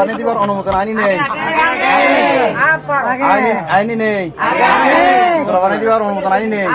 জবানি দিবার অনুমোদন আইনি নেই। আইনি নেই। জবানি দিবার অনুমোদন আইনি নেই।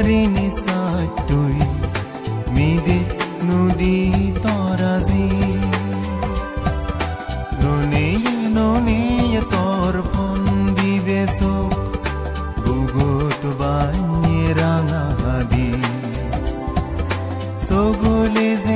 ঋণী তুই মিদে নদী তরাজি। ননে ননে তোর ফন্দি বেসক বুগুত রাঙা রাঙাদি সগলে যে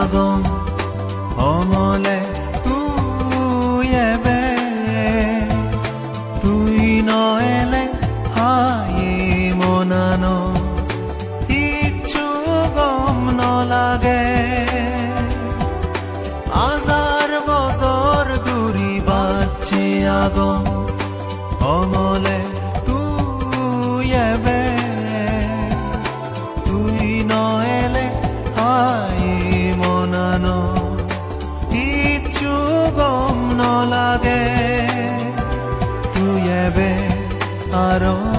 আগম অমলে তুই এবে, তুই নএলে হায়ে মনানো ইচ্ছু গম নলাগে। আজার বজর দূরি বাচ্ছি আগম অমলে আরও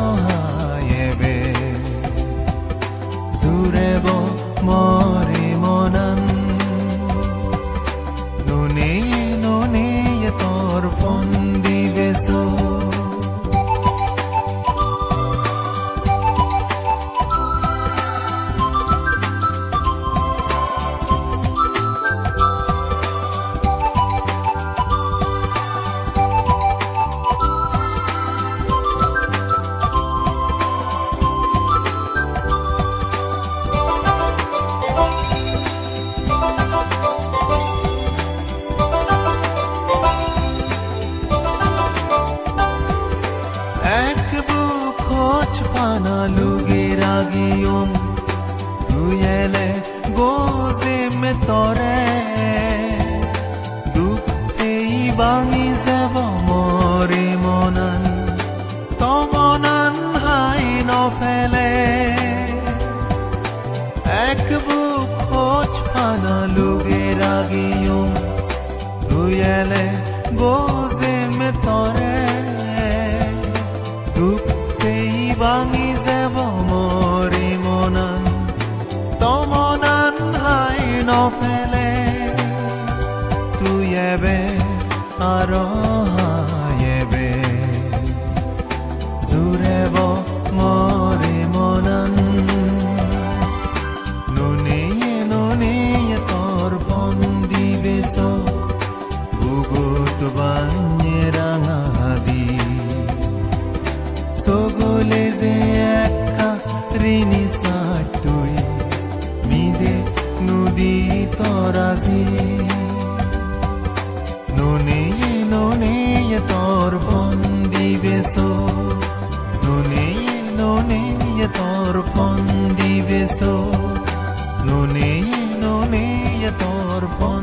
লুগে রাগিয়ম তুই এলে গোজে মে তরে দুঃখেই বাঙি যাব মরে মনান। তমনান হাই নফেলে। এক বুক খোঁজ পানা লুগে তুই এলে গোজে মে তরে তমনান নফেলে মনান। নুনে নুনে তোর বন্দি বেশ বুগুত বান্যে রাঙাদি। সগলে যে একটা ঋণী ননে তোর বন্দি